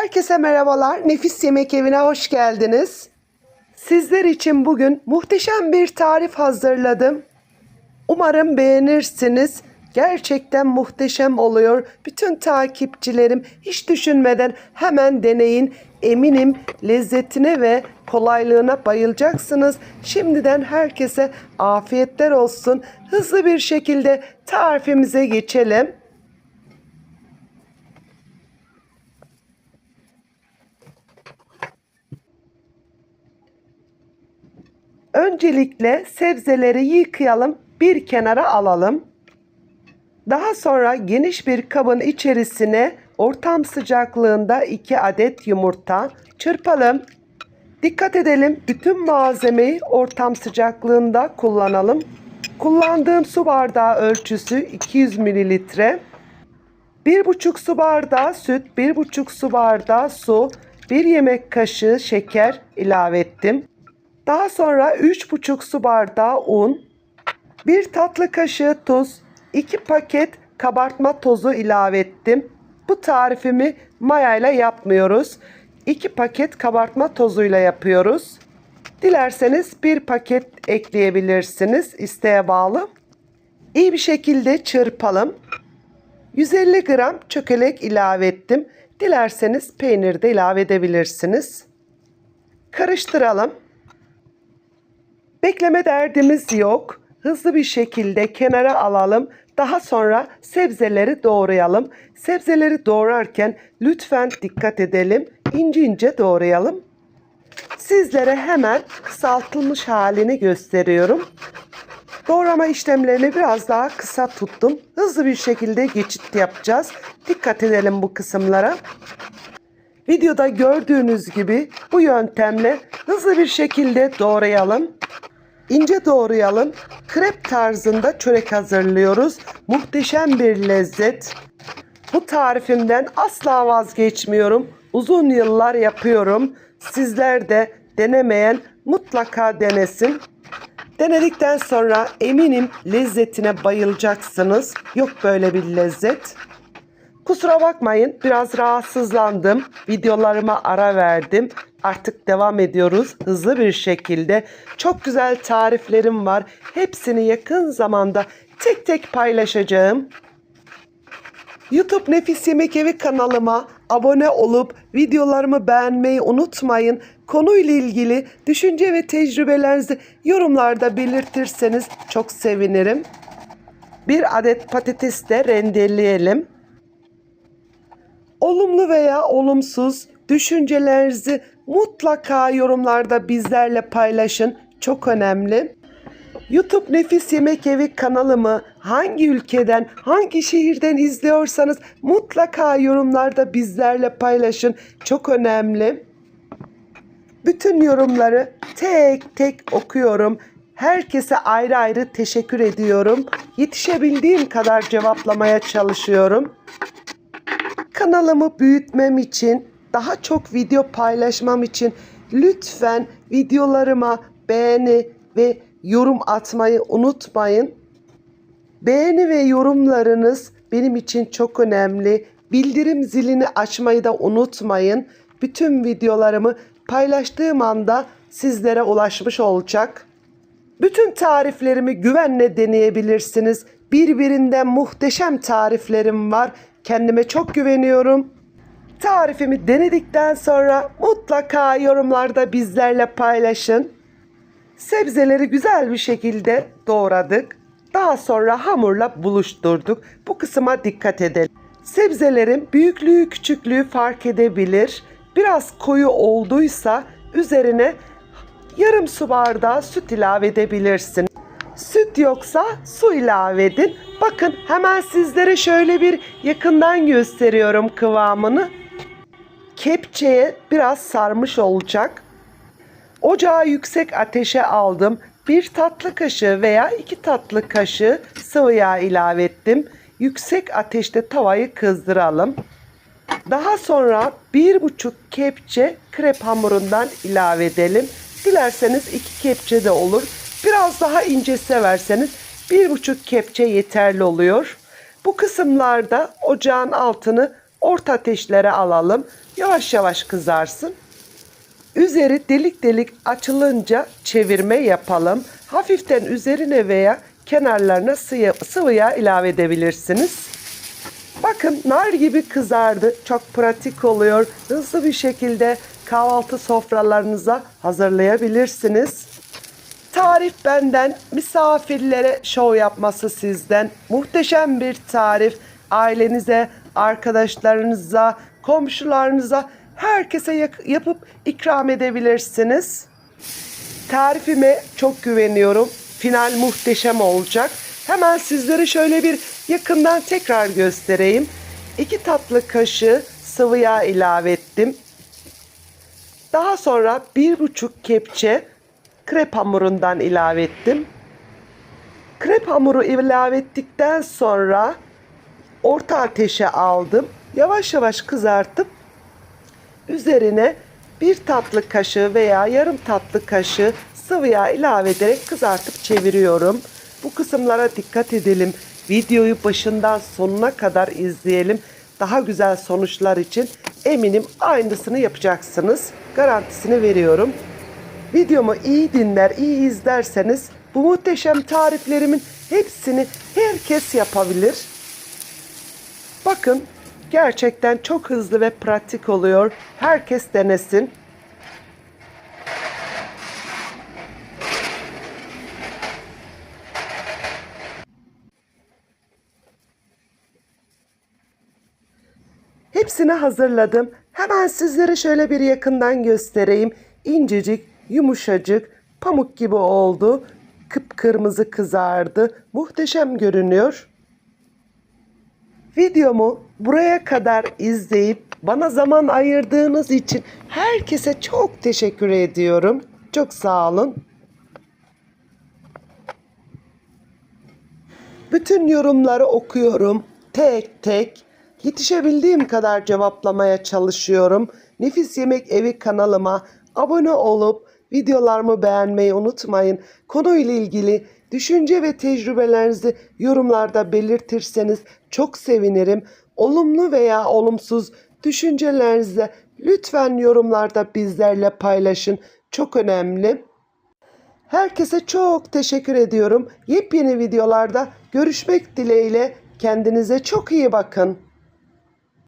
Herkese merhabalar. Nefis Yemek Evi'ne hoş geldiniz. Sizler için bugün muhteşem bir tarif hazırladım. Umarım beğenirsiniz. Gerçekten muhteşem oluyor. Bütün takipçilerim hiç düşünmeden hemen deneyin. Eminim lezzetine ve kolaylığına bayılacaksınız. Şimdiden herkese afiyetler olsun. Hızlı bir şekilde tarifimize geçelim. Öncelikle sebzeleri yıkayalım, bir kenara alalım. Daha sonra geniş bir kabın içerisine ortam sıcaklığında 2 adet yumurta çırpalım. Dikkat edelim bütün malzemeyi ortam sıcaklığında kullanalım. Kullandığım su bardağı ölçüsü 200 mililitre. 1,5 su bardağı süt, 1,5 su bardağı su, 1 yemek kaşığı şeker ilave ettim. Daha sonra 3,5 su bardağı un, 1 tatlı kaşığı tuz, 2 paket kabartma tozu ilave ettim. Bu tarifimi maya ile yapmıyoruz. 2 paket kabartma tozuyla yapıyoruz. Dilerseniz bir paket ekleyebilirsiniz isteğe bağlı. İyi bir şekilde çırpalım. 150 gram çökelek ilave ettim. Dilerseniz peynir de ilave edebilirsiniz. Karıştıralım. Bekleme derdimiz yok. Hızlı bir şekilde kenara alalım. Daha sonra sebzeleri doğrayalım. Sebzeleri doğrarken lütfen dikkat edelim. İnce ince doğrayalım. Sizlere hemen kısaltılmış halini gösteriyorum. Doğrama işlemlerini biraz daha kısa tuttum. Hızlı bir şekilde geçit yapacağız. Dikkat edelim bu kısımlara. Videoda gördüğünüz gibi bu yöntemle hızlı bir şekilde doğrayalım. İnce doğrayalım. Krep tarzında çörek hazırlıyoruz. Muhteşem bir lezzet. Bu tarifimden asla vazgeçmiyorum. Uzun yıllar yapıyorum. Sizler de denemeyen mutlaka denesin. Denedikten sonra eminim lezzetine bayılacaksınız. Yok böyle bir lezzet. Kusura bakmayın biraz rahatsızlandım. Videolarıma ara verdim. Artık devam ediyoruz hızlı bir şekilde. Çok güzel tariflerim var. Hepsini yakın zamanda tek tek paylaşacağım. YouTube Nefis Yemek Evi kanalıma abone olup videolarımı beğenmeyi unutmayın. Konuyla ilgili düşünce ve tecrübelerinizi yorumlarda belirtirseniz çok sevinirim. Bir adet patates de rendeleyelim. Olumlu veya olumsuz düşüncelerinizi mutlaka yorumlarda bizlerle paylaşın. Çok önemli. YouTube Nefis Yemek Evi kanalımı hangi ülkeden, hangi şehirden izliyorsanız mutlaka yorumlarda bizlerle paylaşın. Çok önemli. Bütün yorumları tek tek okuyorum. Herkese ayrı ayrı teşekkür ediyorum. Yetişebildiğim kadar cevaplamaya çalışıyorum. Kanalımı büyütmem için, daha çok video paylaşmam için lütfen videolarıma beğeni ve yorum atmayı unutmayın. Beğeni ve yorumlarınız benim için çok önemli. Bildirim zilini açmayı da unutmayın. Bütün videolarımı paylaştığım anda sizlere ulaşmış olacak. Bütün tariflerimi güvenle deneyebilirsiniz. Birbirinden muhteşem tariflerim var. Kendime çok güveniyorum. Tarifimi denedikten sonra mutlaka yorumlarda bizlerle paylaşın. Sebzeleri güzel bir şekilde doğradık. Daha sonra hamurla buluşturduk. Bu kısma dikkat edelim. Sebzelerin büyüklüğü küçüklüğü fark edebilir. Biraz koyu olduysa üzerine yarım su bardağı süt ilave edebilirsin. Süt yoksa su ilave edin. Bakın hemen sizlere şöyle bir yakından gösteriyorum kıvamını. Kepçeye biraz sarmış olacak. Ocağı yüksek ateşe aldım. Bir tatlı kaşığı veya iki tatlı kaşığı sıvı yağ ilave ettim. Yüksek ateşte tavayı kızdıralım. Daha sonra bir buçuk kepçe krep hamurundan ilave edelim. Dilerseniz iki kepçe de olur. Biraz daha ince severseniz bir buçuk kepçe yeterli oluyor. Bu kısımlarda ocağın altını orta ateşlere alalım. Yavaş yavaş kızarsın. Üzeri delik delik açılınca çevirme yapalım. Hafiften üzerine veya kenarlarına sıvı, sıvı yağ ilave edebilirsiniz. Bakın nar gibi kızardı. Çok pratik oluyor. Hızlı bir şekilde kahvaltı sofralarınıza hazırlayabilirsiniz. Tarif benden, misafirlere şov yapması sizden. Muhteşem bir tarif. Ailenize, arkadaşlarınıza, komşularınıza, herkese yapıp ikram edebilirsiniz. Tarifime çok güveniyorum. Final muhteşem olacak. Hemen sizlere şöyle bir yakından tekrar göstereyim. 2 tatlı kaşığı sıvı yağ ilave ettim. Daha sonra bir buçuk kepçe krep hamurundan ilave ettim. Krep hamuru ilave ettikten sonra orta ateşe aldım. Yavaş yavaş kızartıp üzerine bir tatlı kaşığı veya yarım tatlı kaşığı sıvı yağ ilave ederek kızartıp çeviriyorum. Bu kısımlara dikkat edelim. Videoyu başından sonuna kadar izleyelim. Daha güzel sonuçlar için eminim aynısını yapacaksınız. Garantisini veriyorum. Videomu iyi dinler, iyi izlerseniz bu muhteşem tariflerimin hepsini herkes yapabilir. Bakın gerçekten çok hızlı ve pratik oluyor. Herkes denesin. Hepsini hazırladım. Hemen sizlere şöyle bir yakından göstereyim. İncecik, yumuşacık, pamuk gibi oldu. Kıpkırmızı kızardı. Muhteşem görünüyor. Videomu buraya kadar izleyip bana zaman ayırdığınız için herkese çok teşekkür ediyorum. Çok sağ olun. Bütün yorumları okuyorum tek tek. Yetişebildiğim kadar cevaplamaya çalışıyorum. Nefis Yemek Evi kanalıma abone olup videolarımı beğenmeyi unutmayın. Konuyla ilgili düşünce ve tecrübelerinizi yorumlarda belirtirseniz çok sevinirim. Olumlu veya olumsuz düşüncelerinizi lütfen yorumlarda bizlerle paylaşın. Çok önemli. Herkese çok teşekkür ediyorum. Yepyeni videolarda görüşmek dileğiyle kendinize çok iyi bakın.